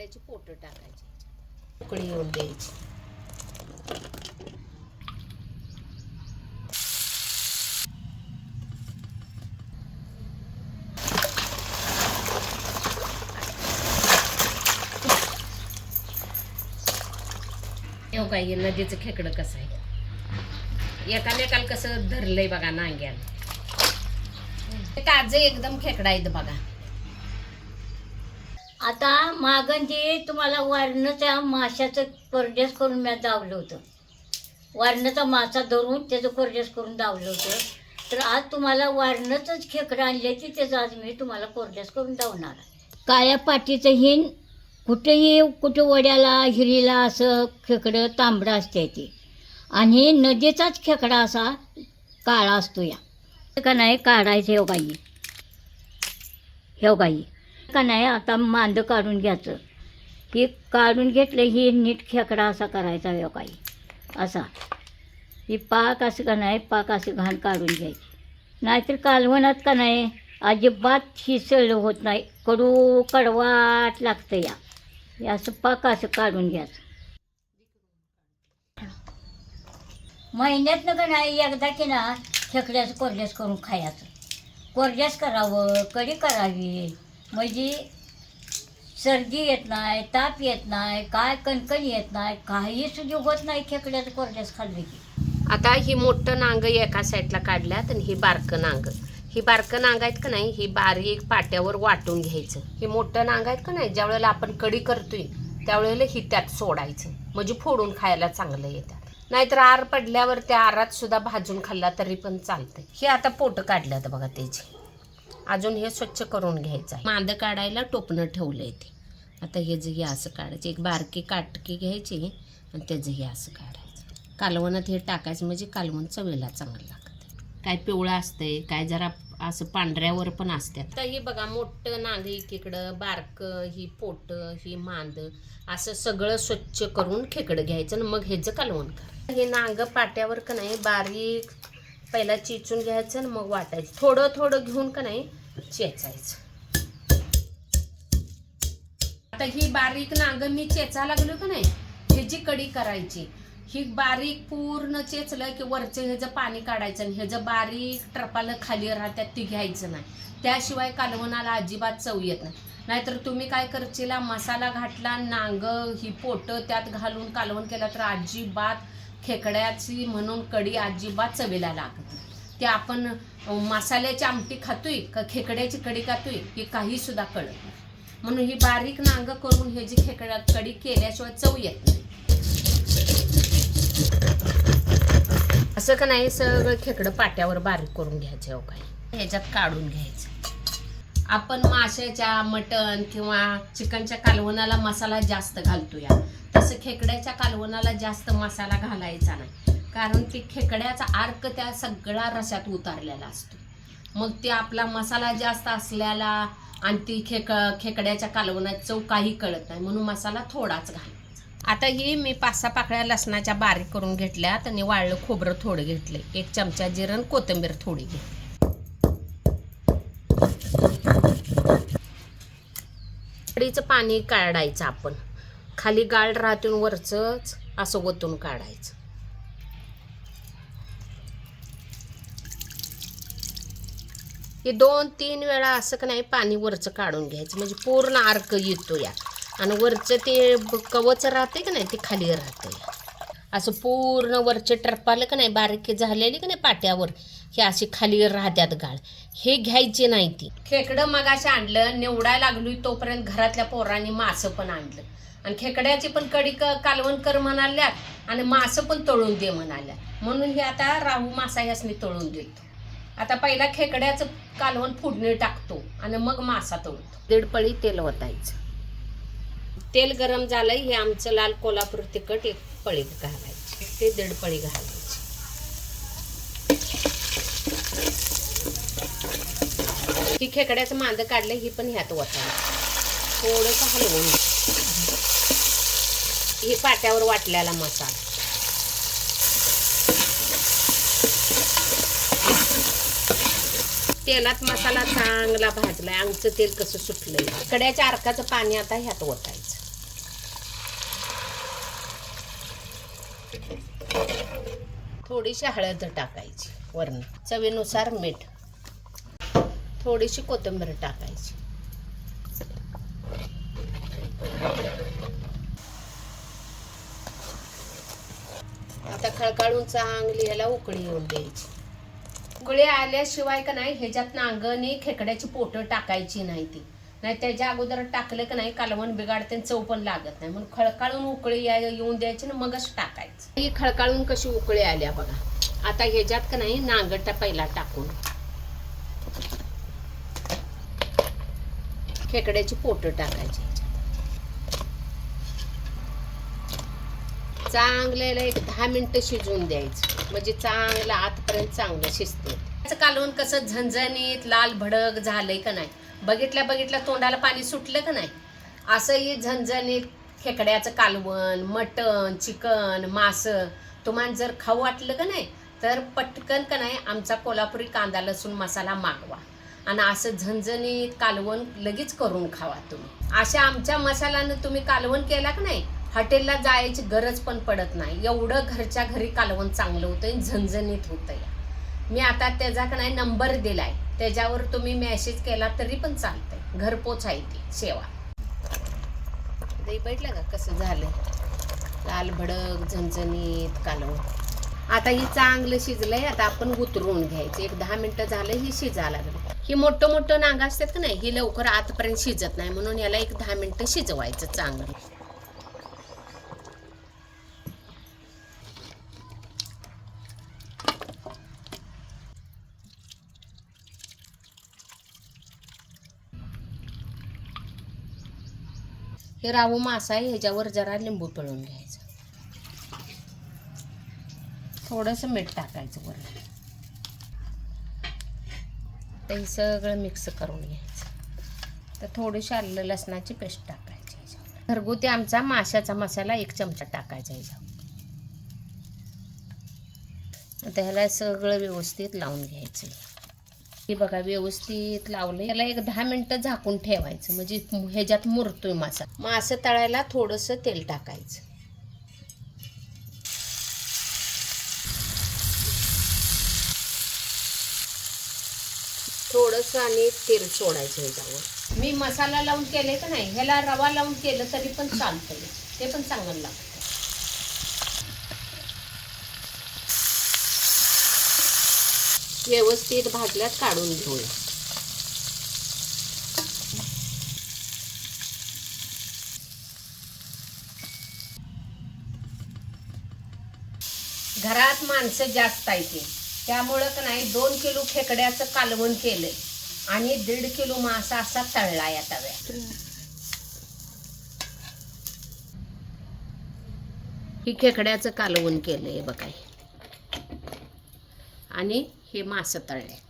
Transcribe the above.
बटाट्याची पोटं टाकायची उकळी येऊन द्यायची. येऊ काय नदीचं खेकडं कसं आहे? एकामेकाला कसं धरलंय बघा नांग्याला काज एकदम खेकडा आहेत बघा. आता मागण जे तुम्हाला वारणच्या माशाचं परदेश करून मी दावलं होतं. वारणाचा मासा धरून त्याचं परदेश करून दावलं होतं. तर आज तुम्हाला वारणाचंच खेकडं आणले की त्याचं आज मी तुम्हाला परदेश करून दावणार काळ्या पाटीचं हिन कुठेही कुठं वड्याला हिरीला असं खेकडं तांबडं असते ते. आणि नदीचाच खेकडा असा काळा असतो या का नाही काढायचं हे हो बाई. हे हो बाई. का नाही? आता मांद काढून घ्यायचं. हे काढून घेतलं ही नीट खेकडा असा करायचा हे काही. असा. ही पाक असं का नाही? पाक असं घाण काढून घ्यायची. नाहीतर कालवणात का नाही? अजिबात ही होत नाही. कडू कडवाट लागतं या. हे असं पाक असं काढून घ्यायचं. महिन्यातनं का नाही एकदा की ना खेकड्याचं कोरड्यास करून खायचं. कोरड्यास करावं कडी करावी. म्हणजे सर्दी येत नाही ताप येत नाही काय कणकण येत नाही काही सुद्धा होत नाही खेकड्याचं कोरड्यास खाल्लं की. आता ही मोठं नांग एका साईडला काढल्यात आणि ही बारकं नांग. ही बारकं नांग आहेत का नाही ही बारीक पाट्यावर वाटून घ्यायचं. ही मोठं नांग आहेत का नाही ज्या वेळेला आपण कडी करतोय त्यावेळेला ही त्यात सोडायचं. म्हणजे फोडून खायला चांगलं येतात. नाहीतर आर पडल्यावर त्या आरात सुद्धा भाजून खाल्ला तरी पण चालतंय. हे आता पोट काढल्यात बघा त्याची. अजून हे स्वच्छ करून घ्यायचं आहे. मांद काढायला टोपणं ठेवलंय ते. आता हे जे हे असं काढायचं एक बारकी काटकी घ्यायची आणि त्याचं हे असं काढायचं. कालवणात हे टाकायचं म्हणजे कालवण चवीला चांगलं लागतं. काय पिवळं असतंय काय जरा असं पांढऱ्यावर पण असतात तर ही बघा मोठं नांग एकीकडं बारकं ही पोट ही मांद असं सगळं स्वच्छ करून खेकडं घ्यायचं आणि मग ह्याचं कालवण करायचं. हे नांग पाट्यावर का नाही बारीक पहिला चिचून घ्यायचं आणि मग वाटायचं. थोडं थोडं घेऊन का नाही चेचायचं. आता ही बारीक नांग मी चेचा लागलो का नाही? ह्याची कडी करायची ही बारीक पूर्ण चेचलं की वरचं ह्याचं पाणी काढायचं आणि ह्याचं बारीक ट्रपाला खाली राहत्यात ती घ्यायचं नाही. त्याशिवाय कालवणाला अजिबात चव येत नाही. नाहीतर तुम्ही काय करशीला मसाला घातला नांग ही पोटं त्यात घालून कालवण केला तर अजिबात खेकड्याची म्हणून कडी अजिबात चवीला लागत ते आपण मसाल्याची आमटी खातोय का खेकड्याची कडी खातोय हे काही सुद्धा कळत नाही. म्हणून ही बारीक नांग करून हे जी खेकड्या कडी केल्याशिवाय चव येत नाही. असं का नाही सगळं खेकडं पाट्यावर बारीक करून घ्यायचं हो काय ह्याच्यात काढून घ्यायचं. आपण माशाच्या मटण किंवा चिकनच्या कालवणाला मसाला जास्त घालतो या तसं खेकड्याच्या कालवणाला जास्त मसाला घालायचा नाही. कारण ती खेकड्याचा अर्क त्या सगळा रसात उतारलेला असतो. मग ते आपला मसाला जास्त असल्याला आणि ती खेक खेकड्याच्या कालवणात चव काही कळत नाही म्हणून मसाला थोडाच घालायचा. आता ही मी पाच सहा पाकळ्या लसणाच्या बारीक करून घेतल्यात आणि वाळलं खोबरं थोडं घेतलं एक चमचा जिरण कोथिंबीर थोडी घेतली कढीचं पाणी काढायचं आपण. खाली गाळ राहतून वरचंच असं ओतून काढायचं. हे दोन तीन वेळा असं का नाही पाणी वरचं काढून घ्यायचं. म्हणजे पूर्ण अर्क येतो या. आणि वरचं ते कवच राहते का नाही ते खाली राहतं असं पूर्ण वरचे टरपालं का नाही बारीक झालेली का नाही पाट्यावर हे अशी खाली राहत्यात गाळ. हे घ्यायचे नाही ती. खेकडं मगाशी आणलं निवडायला लागलोय तोपर्यंत घरातल्या पोरांनी मासं पण आणलं. आणि खेकड्याची पण कडी क कालवण कर म्हणाल्यात आणि मासं पण तळून दे म्हणाल्या म्हणून हे आता राहू मासा ह्यासनी तळून देतो. आता पहिला खेकड्याचं कालवण फोडणी टाकतो आणि मग मासा तळतो दीड पळी तेल ओतायचं. तेल गरम झालंय हे आमचं लाल कोल्हापूर तिखट एक पळी घालायची. ते दीड पळी घालायची. ही खेकड्याचं मांद काढलं ही पण ह्यात ओतायचं. थोडंसं हलवून हे पाट्यावर वाटलेला मसाला. तेलात मसाला चांगला भाजलाय. आमचं तेल कसं सुटलंय. कड्याच्या अर्काचं पाणी आता ह्यात ओतायचं. थोडीशी हळद टाकायची वरण. चवीनुसार मीठ. थोडीशी कोथिंबीर टाकायची. आता खळखळून चांगली ह्याला उकळी येऊन द्यायची. उकळी आल्याशिवाय का नाही ह्याच्यात नांगणी खेकड्याची पोटं टाकायची नाही ती. नाही त्याच्या अगोदर टाकलं का नाही कालवण बिघाडते चव पण लागत नाही. म्हणून खळकाळून उकळी येऊन द्यायची ना मगच टाकायचं. ही खळकाळून कशी उकळी आल्या बघा. आता ह्याच्यात का नाही नांगटा पहिला टाकून. खेकड्याची पोटं टाकायची ह्याच्यात. चांगल्याला एक दहा मिनटं शिजवून द्यायचं. म्हणजे चांगलं आतपर्यंत चांगलं शिजते त्याचं कालवण कसं झणझणीत लाल भडक झालंय का नाही? बघितल्या बघितल्या तोंडाला पाणी सुटलं का नाही? असंही झणझणीत खेकड्याचं कालवण मटण चिकन मासं तुम्हाला जर खाऊ वाटलं का नाही तर पटकन का नाही आमचा कोल्हापुरी कांदा लसूण मसाला मागवा. आणि असं झणझणीत कालवण लगेच करून खावा तुम्ही. अशा आमच्या मसाल्यानं तुम्ही कालवण केला का नाही? हॉटेलला जायची गरज पण पडत नाही. एवढं घरच्या घरी कालवण चांगलं होतं आणि झणझणीत होतं या मी आता त्याचा का नाही नंबर दिलाय. त्याच्यावर तुम्ही मेसेज केला तरी पण चालतंय. घरपोच आहे ती सेवा. दही बैठलं का? कसं झालं लाल भडक झणझणीत कालवण. आता ही चांगलं शिजलंय आता आपण उतरून घ्यायचं. एक दहा मिनटं झालं ही शिजा लागलं. ही मोठं मोठं नांग असतात का नाही ही लवकर आतपर्यंत शिजत नाही. म्हणून याला एक दहा मिनटं शिजवायचं चांगलं. हे राहू मासा आहे ह्याच्यावर जरा लिंबू पिळून घ्यायचं. थोडंसं मीठ टाकायचं वर ते हे सगळं मिक्स करून घ्यायचं. तर थोडीशी आलं लसणाची पेस्ट टाकायची ह्याच्यावर. घरगुती आमचा माशाचा मसाला एक चमचा टाकायचा ह्याच्यावर. आता ह्याला सगळं व्यवस्थित लावून घ्यायचं. हे बघा व्यवस्थित लावलं याला एक दहा मिनिटं झाकून ठेवायचं. म्हणजे ह्याच्यात मुरतोय मासा. मासं तळायला थोडंसं तेल टाकायचं. थोडंसं आणि तेल सोडायचं ह्याच्यावर. मी मसाला लावून केले का नाही ह्याला रवा लावून केलं तरी पण चालतं ते पण चांगलं लागतं. व्यवस्थित भाजल्यात काढून घेऊया. घरात माणसं जास्त आहे त्यामुळं का नाही दोन किलो खेकड्याचं कालवण केलंय आणि दीड किलो मासा असा तळला या तव्यात ही खेकड्याचं कालवण केलंय बघाय आणि हे मासं तळले.